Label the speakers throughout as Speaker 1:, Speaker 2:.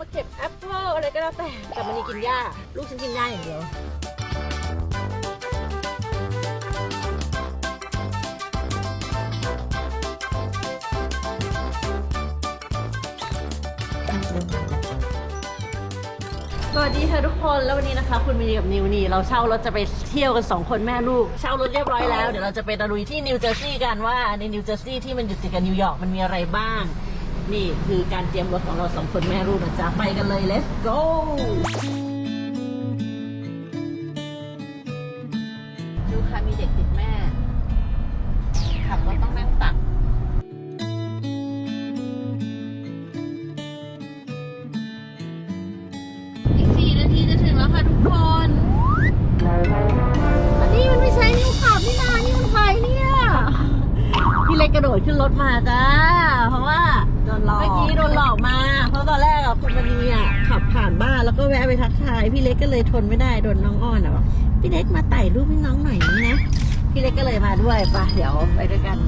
Speaker 1: มาเก็บแอปเปิลอะไรก็แล้วแต่แต่มันนี่กินหญ้าลูกฉันกินหญ้าอย่างเดียวสวัสดีค่ะทุกคนแล้ววันนี้นะคะ คุณมินีกับนิวนี่เราเช่ารถจะไปเที่ยวกันสองคนแม่ลูกเช่ารถเรียบร้อยแล้วเดี๋ยวเราจะไปตะลุยที่นิวเจอร์ซีย์กันว่าในนิวเจอร์ซีย์ที่มันอยู่ติดกับนิวยอร์กมันมีอะไรบ้าง นี่คือการเตรียมรถของเราสองคนแม่ลูกนะจ๊ะ ไปกันเลย let's go ดูค่ะมีเด็กติดแม่ ขับรถต้องนั่งตักอีกสี่นาทีจะถึงแล้วค่ะทุกคนอันนี้มันไม่ใช่นิวขับนี่นานี่มันใครเนี่ย พี่เล็กกระโดดขึ้นรถมาจ้า เพราะว่า
Speaker 2: โดนหลอก
Speaker 1: เมื่อกี้โดนหลอกมา เพราะตอนแรกอะคุณมณีอะขับผ่านบ้านแล้วก็แวะไปทักทายพี่เล็กก็เลยทนไม่ได้โดนน้องอ้อนอะบอกพี่เล็กมาไต่รูปให้น้องหน่อยนะพี่เล็กก็เลยมาด้วยไปะเดี๋ยวไปด้วยกัน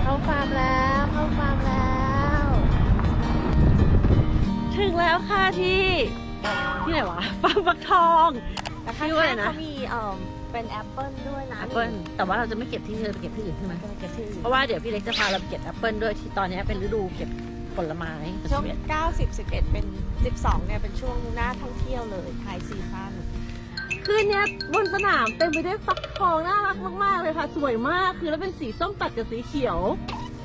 Speaker 1: เข้าฟาร์มแล้วเข้าฟาร์มแล้ว ถึงแล้วค่ะที่ที่ไหนวะฟาร์มฟักทอง
Speaker 2: แต่ข้าง
Speaker 1: ชื่อว่าอะไร
Speaker 2: ๆ
Speaker 1: นะ
Speaker 2: เขามีเอ่อ เป็นแอปเปิลด้วยนะ
Speaker 1: แอปเปิลแต่ว่าเราจะไม่เก็บที่เธอไปเก็บที่อื่นใช่ไหม
Speaker 2: นี่ก็ชื่อ
Speaker 1: เพราะว่าเดี๋ยวพี่เล็กจะพาเราไปเก็บแอปเปิลด้วยที่ตอนนี้เป็นฤดูเก็บผลไม้
Speaker 2: ช่วง90 11 เป็น 12เนี่ยเป็นช่วงหน้าท่องเที่ยวเลยไฮซีซั่น
Speaker 1: คืนนี้บนสนามเต็มไปด้วยฟักทองน่ารักมากๆเลยค่ะ สวยมากคือแล้วเป็นสีส้มตัดกับสีเขียว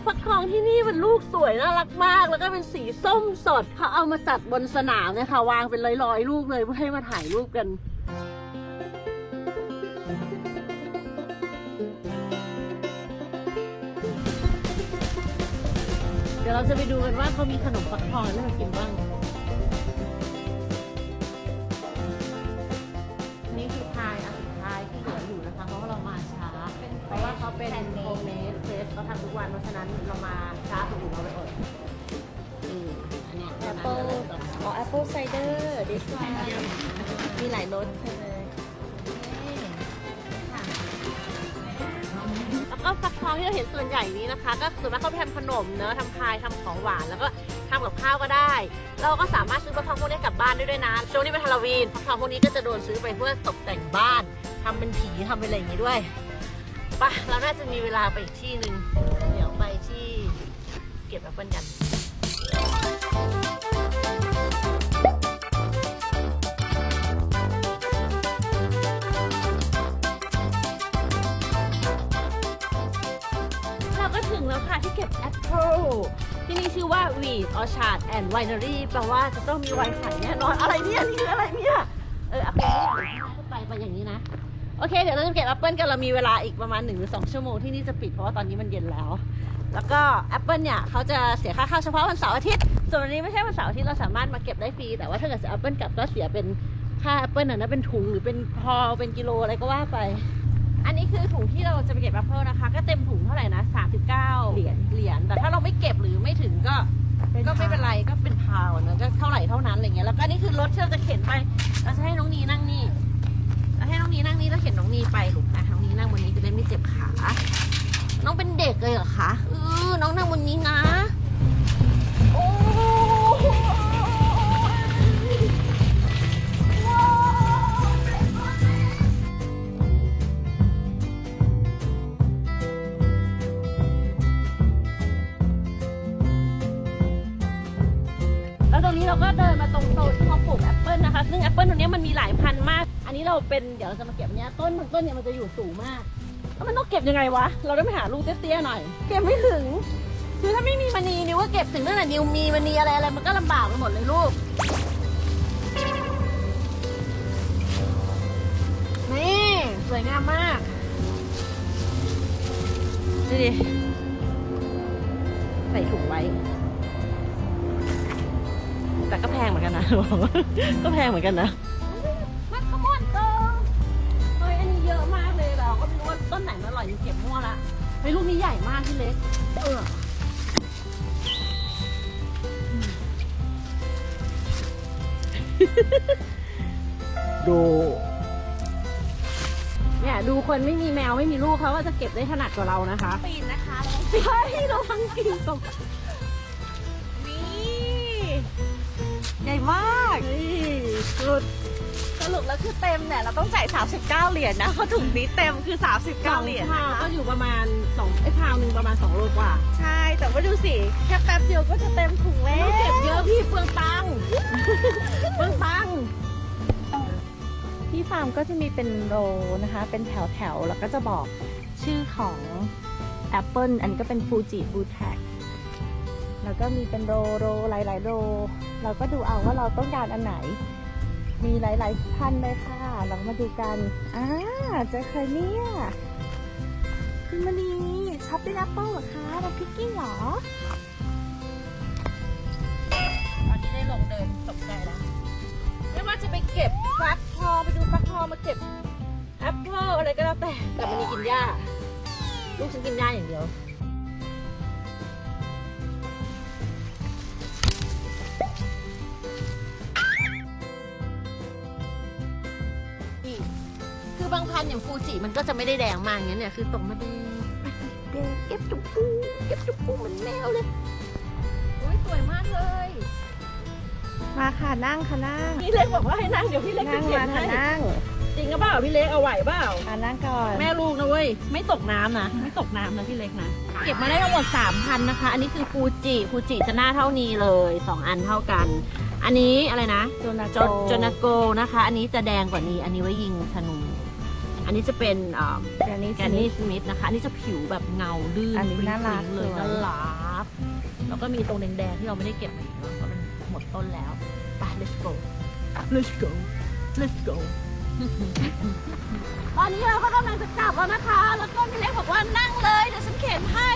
Speaker 1: ฟักทองที่นี่มันลูกสวยน่ารักมาก แล้วก็เป็นสีส้มสดเขาเอามาจัดบนสนามเนี่ยค่ะวางเป็นร้อยๆลูกเลยเพื่อให้มาถ่ายรูปกัน เดี๋ยวเราจะไปดูกันว่าเขามีขนมฟักทองอะไรให้เรากินบ้าง นี่คือพายอันสุดท้ายที่เหลืออยู่นะคะ เพราะว่าเรามาช้า เพราะว่าเขาเป็นโฮมเมดเฟสเขาทำทุกวัน เพราะฉะนั้นเรามาช้าคนอื่นเราไปอดอืมอันเนี้ย
Speaker 2: แอปเปิลอ๋อแอปเปิลไซเดอร์ดิสวันมีหลายรสเลย
Speaker 1: แล้ องที่เราเห็นส่วนใหญ่นี้นะคะ ก็ส่วนมากเขาไปทำขนมเนอะทำพายทำของหวานแล้วก็ทำกับข้าวก็ได้ เราก็สามารถซื้อฟักทองพวกนี้กลับบ้านได้ด้วยนะช่วงนี้เป็นฮาโลวีนฟักทองพวกนี้ก็จะโดนซื้อไปเพื่อตกแต่งบ้านทำเป็นผีทำเป็นอะไรอย่างนี้ด้วยปะเราน่าจะมีเวลาไปอีกที่หนึ่งเดี๋ยวไปที่เก็บแอปเปิลกัน ชื่อว่า Weed Orchard and Winery แปลว่าจะต้องมีไวน์ขายแน่นอน อะไรเนี่ยนี่คืออะไรเนี่ย เออแอปเปิลไปไปอย่างนี้นะ โอเค เดี๋ยวเราจะเก็บแอปเปิลกันเรามีเวลาอีกประมาณ1นหรือสชั่วโมงที่นี่จะปิดเพราะว่าตอนนี้มันเย็นแล้ว แล้วก็แอปเปิลเนี่ยเขาจะเสียค่าเข้าเฉพาะวันเสาร์อาทิตย์ ส่วนวันนี้ไม่ใช่วันเสาร์อาทิตย์เราสามารถมาเก็บได้ฟรี แต่ว่าถ้าเกิดจะแอปเปิลกลับก็เสียเป็นค่าแอปเปิลน่ะนะเป็นถุงหรือเป็นพอเป็นกิโลอะไรก็ว่าไป อันนี้คือถุงที่เราจะไปเก็บแอปเปิลนะคะ ก็เต็มถุงเท่าไหร่นะ39เหรียญเหรียญแต่ถ้าเราไม่เก็บหรือไม่ถึงก็ก็ไม่เป็นไรก็เป็นพาวนะก็เท่าไหร่เท่านั้นอะไรเงี้ยแล้วก็นี่คือรถที่เราจะเข็นไปเราจะให้น้องนีนั่งนี่เราให้น้องนีนั่งนี่แล้วเข็นน้องนีไปลูกอะน้องนีนั่งบนนี้จะได้ไม่เจ็บขา น้องเป็นเด็กเลยเหรอคะเออน้องนั่งบนนี้นะ รงนี้เราก็เดินมาตรงโซนที่เขาปลูกแอปเปิลนะคะ ซึ่งแอปเปิลตรงนี้มันมีหลายพันธุ์มาก อันนี้เราเป็นเดี๋ยวเราจะมาเก็บเนี้ยต้นบางต้นเนี่ยมันจะอยู่สูงมาก แล้วมันต้องเก็บยังไงวะ เราต้องไปหาลูกเตี้ยๆหน่อย เก็บไม่ถึง คือถ้าไม่มีมณีนิวก็เก็บถึงตั้งแต่นิวมีมณีอะไรอะไรมันก็ลำบากไปหมดเลยลูก นี่สวยงามมาก ดูดิ ใส่ถุงไว้ เหมือนกันนะก็แพงเหมือนกันนะมันขโมยเตงเฮ้ยอันนี้เยอะมากเลยเราก็ไม่รู้ว่าต้นไหนมันอร่อยยังเก็บมั่วละเฮ้ยลูกนี้ใหญ่มากพี่เล็กเออดูเนี่ยเนี่ยดูคนไม่มีแมวไม่มีลูกเขาก็จะเก็บได้ถนัดกว่าเรานะคะ
Speaker 2: ปีนนะคะแล้ว
Speaker 1: ใช่เราทั้งกินตก
Speaker 2: ใหญ่มาก
Speaker 1: นี่สุด
Speaker 2: สรุปแล้วคือเต็มเนี่ยเราต้องจ่าย 39 เหรียญนะเพราะถุงนี้เต็มคือ
Speaker 1: สอง
Speaker 2: 39 เหรียญ
Speaker 1: พา
Speaker 2: นะ
Speaker 1: ว
Speaker 2: คะ
Speaker 1: ก็อยู่ประมาณสองไอ้พาวหนึ่งประมาณสองโลกว่า
Speaker 2: ใช่ แต่ว่าดูสิแค่แป๊บเดียวก็จะเต็มถุงแล้ว
Speaker 1: ไม่เก็บเยอะพี่เปลืองตังค์เปลืองตังค์
Speaker 2: ที่ฟาร์มก็จะมีเป็นโรนะคะ เป็นแถวแถวๆแล้วก็จะบอกชื่อของ Apple อันนี้ก็เป็นฟูจิบูแท็ก แล้วก็มีเป็นโรโรหลายๆโรเราก็ดูเอาว่าเราต้องการอันไหน มีหลายๆพันเลยค่ะ เรามาดูกันอ่าเจอใครเนี่ยคุณมณีช้อปปิ้งแอปเปิ้ลเหรอคะมาพิกกิ้งเหรอ
Speaker 1: ตอนนี้ได้ลงเดินตกใจแล้ว ไม่ว่าจะไปเก็บฟักทองไปดูฟักทองมาเก็บแอปเปิ้ลอะไรก็แล้วแต่แต่มันมีกินหญ้าลูกฉันกินหญ้าอย่างเดียว บางพันธุ์อย่างฟูจิมันก็จะไม่ได้แดงมากอย่างเงี้ยเนี่ยคือตกมาแดงแดงเก็บจุกปูเก็บจุกปูเหมือนแมวเลยโอ้ยสวยมากเลย
Speaker 2: มาค่ะนั่งค่ะนั่ง
Speaker 1: พี่เล็กบอกว่าให้นั่งเดี๋ยวพี่เล็ก
Speaker 2: นั่
Speaker 1: จะ
Speaker 2: ง
Speaker 1: เขีย
Speaker 2: มานค่ะ
Speaker 1: ให้
Speaker 2: นั่ง
Speaker 1: จริงก็เปล่าพี่เล็กเอาไหวเปล่า
Speaker 2: อ่านั่งก่อน
Speaker 1: แม่ลูกนะเว้ยไม่ตกน้ำนะไม่ตกน้ำนะพี่เล็กนะเก็บมาได้ทั้งหมด3,000นะคะ อันนี้คือฟูจิฟูจิจะหน้าเท่านี้เลย2อันเท่ากันอันนี้อะไรนะ
Speaker 2: โจนา
Speaker 1: โจโจนาโกนะคะ อันนี้จะแดงกว่านี้ อันนี้ไว้ยิงธนูอั นนี้จะเป็นอ่า
Speaker 2: แกนนี่
Speaker 1: แกนนี่สมิธนะคะ อันนี้จะผิวแบบเงาลื่น
Speaker 2: อันนี้น่ารัก
Speaker 1: เลย
Speaker 2: สวย
Speaker 1: น่ารักแล้วก็มีตรงแดงๆที่เราไม่ได้เก็บมาอีกเนอะเพราะมันหมดต้นแล้วไป let's go let's go let's go ตอนนี้เราก็กำลังจะกลับแล้วนะคะ แล้วก็พี่เล็กบอกว่านั่งเลย เดี๋ยวฉันเข็นให้